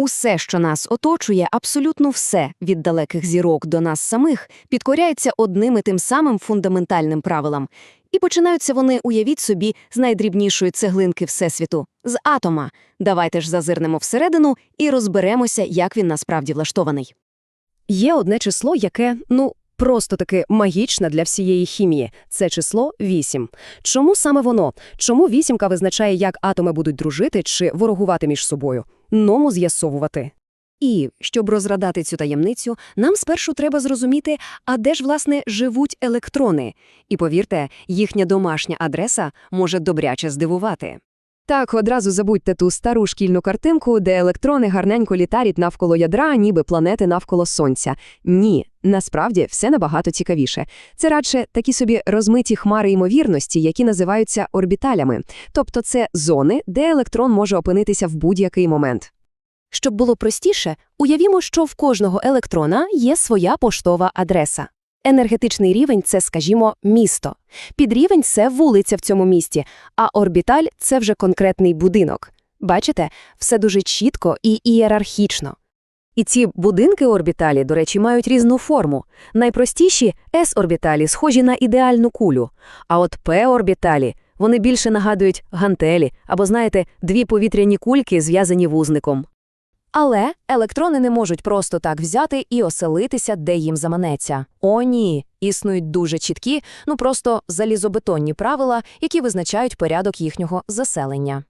Усе, що нас оточує, абсолютно все, від далеких зірок до нас самих, підкоряється одним і тим самим фундаментальним правилам. І починаються вони, уявіть собі, з найдрібнішої цеглинки Всесвіту – з атома. Давайте ж зазирнемо всередину і розберемося, як він насправді влаштований. Є одне число, яке, ну, просто таки магічне для всієї хімії. Це число 8. Чому саме воно? Чому вісімка визначає, як атоми будуть дружити чи ворогувати між собою? Ному з'ясовувати. І, щоб розрадати цю таємницю, нам спершу треба зрозуміти, а де ж, власне, живуть електрони. І повірте, їхня домашня адреса може добряче здивувати. Так, одразу забудьте ту стару шкільну картинку, де електрони гарненько літарять навколо ядра, ніби планети навколо Сонця. Ні, насправді все набагато цікавіше. Це радше такі собі розмиті хмари ймовірності, які називаються орбіталями. Тобто це зони, де електрон може опинитися в будь-який момент. Щоб було простіше, уявімо, що в кожного електрона є своя поштова адреса. Енергетичний рівень – це, скажімо, місто. Підрівень – це вулиця в цьому місті, а орбіталь – це вже конкретний будинок. Бачите, все дуже чітко і ієрархічно. І ці будинки орбіталі, до речі, мають різну форму. Найпростіші S-орбіталі схожі на ідеальну кулю, а от P-орбіталі – вони більше нагадують гантелі або, знаєте, дві повітряні кульки, зв'язані вузником. Але електрони не можуть просто так взяти і оселитися, де їм заманеться. О, ні, існують дуже чіткі, ну просто залізобетонні правила, які визначають порядок їхнього заселення.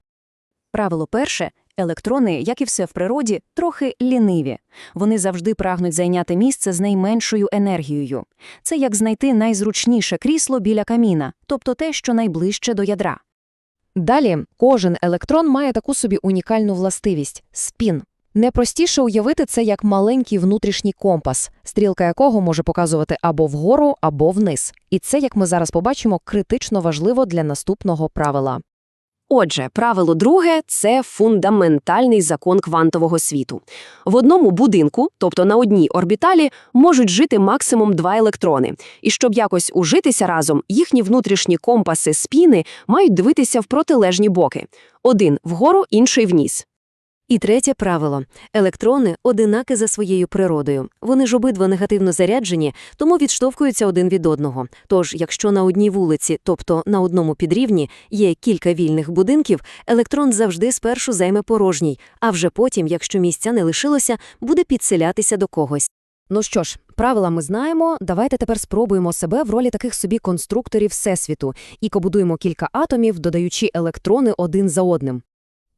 Правило перше – електрони, як і все в природі, трохи ліниві. Вони завжди прагнуть зайняти місце з найменшою енергією. Це як знайти найзручніше крісло біля каміна, тобто те, що найближче до ядра. Далі кожен електрон має таку собі унікальну властивість – спін. Непростіше уявити це як маленький внутрішній компас, стрілка якого може показувати або вгору, або вниз. І це, як ми зараз побачимо, критично важливо для наступного правила. Отже, правило друге – це фундаментальний закон квантового світу. В одному будинку, тобто на одній орбіталі, можуть жити максимум два електрони. І щоб якось ужитися разом, їхні внутрішні компаси спіни мають дивитися в протилежні боки. Один вгору, інший вниз. І третє правило. Електрони одинаки за своєю природою. Вони ж обидва негативно заряджені, тому відштовхуються один від одного. Тож, якщо на одній вулиці, тобто на одному підрівні, є кілька вільних будинків, електрон завжди спершу займе порожній, а вже потім, якщо місця не лишилося, буде підселятися до когось. Ну що ж, правила ми знаємо, давайте тепер спробуємо себе в ролі таких собі конструкторів Всесвіту і побудуємо кілька атомів, додаючи електрони один за одним.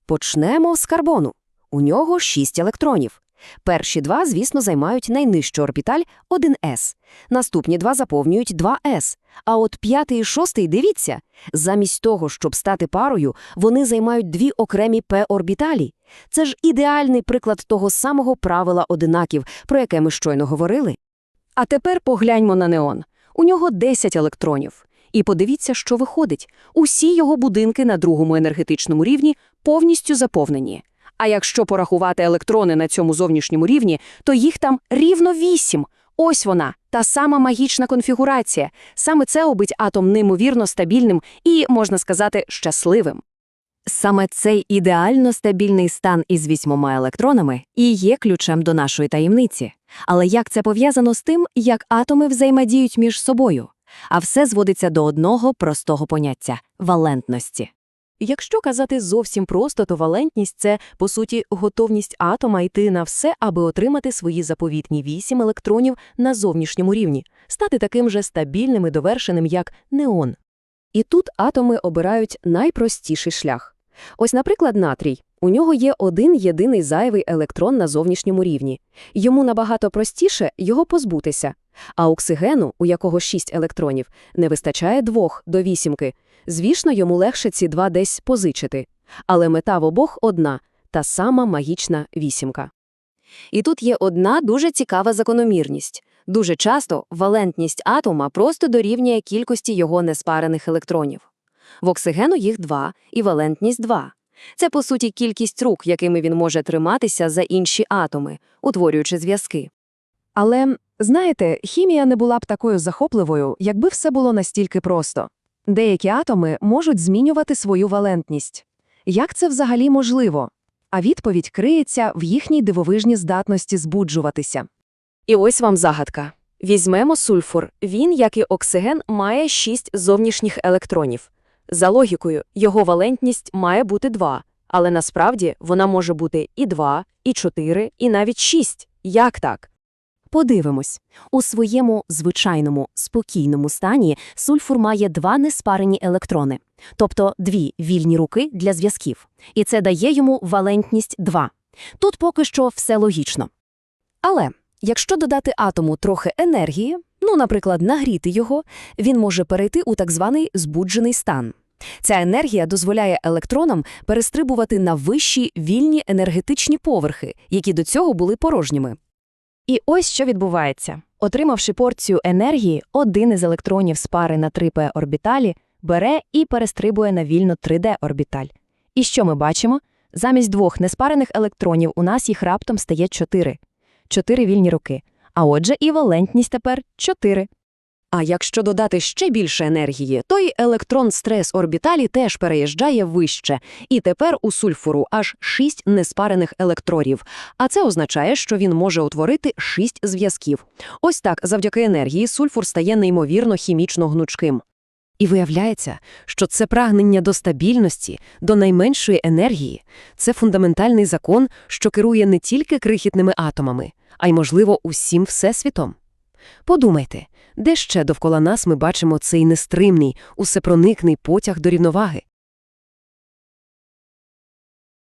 Почнемо з карбону. У нього 6 електронів. Перші два, звісно, займають найнижчу орбіталь 1s. Наступні два заповнюють 2s. А от п'ятий і шостий, дивіться, замість того, щоб стати парою, вони займають дві окремі p-орбіталі. Це ж ідеальний приклад того самого правила одинаків, про яке ми щойно говорили. А тепер погляньмо на неон. У нього 10 електронів. І подивіться, що виходить. Усі його будинки на другому енергетичному рівні повністю заповнені. А якщо порахувати електрони на цьому зовнішньому рівні, то їх там рівно вісім. Ось вона, та сама магічна конфігурація. Саме це робить атом неймовірно стабільним і, можна сказати, щасливим. Саме цей ідеально стабільний стан із вісьмома електронами і є ключем до нашої таємниці. Але як це пов'язано з тим, як атоми взаємодіють між собою? А все зводиться до одного простого поняття валентності. Якщо казати зовсім просто, то валентність – це, по суті, готовність атома йти на все, аби отримати свої заповітні вісім електронів на зовнішньому рівні, стати таким же стабільним і довершеним, як неон. І тут атоми обирають найпростіший шлях. Ось, наприклад, натрій. У нього є один єдиний зайвий електрон на зовнішньому рівні. Йому набагато простіше його позбутися. А оксигену, у якого шість електронів, не вистачає двох до вісімки. Звісно, йому легше ці два десь позичити. Але мета в обох одна – та сама магічна вісімка. І тут є одна дуже цікава закономірність. Дуже часто валентність атома просто дорівнює кількості його неспарених електронів. В оксигену їх два, і валентність два. Це, по суті, кількість рук, якими він може триматися за інші атоми, утворюючи зв'язки. Але, знаєте, хімія не була б такою захопливою, якби все було настільки просто. Деякі атоми можуть змінювати свою валентність. Як це взагалі можливо? а відповідь криється в їхній дивовижній здатності збуджуватися. І ось вам загадка. Візьмемо сульфур. Він, як і оксиген, має 6 зовнішніх електронів. За логікою, його валентність має бути 2, але насправді вона може бути і 2, і 4, і навіть 6. Як так? Подивимось. У своєму звичайному, спокійному стані сульфур має два неспарені електрони, тобто дві вільні руки для зв'язків. І це дає йому валентність 2. Тут поки що все логічно. Але якщо додати атому трохи енергії, ну, наприклад, нагріти його, він може перейти у так званий збуджений стан. Ця енергія дозволяє електронам перестрибувати на вищі вільні енергетичні поверхи, які до цього були порожніми. І ось що відбувається. Отримавши порцію енергії, один із електронів з пари на 3p орбіталі бере і перестрибує на вільно 3d орбіталь. І що ми бачимо? Замість двох неспарених електронів у нас їх раптом стає 4. 4 вільні руки. А отже, і валентність тепер 4. А якщо додати ще більше енергії, то й електрон стрес орбіталі теж переїжджає вище, і тепер у сульфуру аж шість неспарених електродів. А це означає, що він може утворити шість зв'язків. Ось так, завдяки енергії, сульфур стає неймовірно хімічно гнучким. І виявляється, що це прагнення до стабільності, до найменшої енергії – це фундаментальний закон, що керує не тільки крихітними атомами, а й, можливо, усім всесвітом. Подумайте, де ще довкола нас ми бачимо цей нестримний, усепроникний потяг до рівноваги?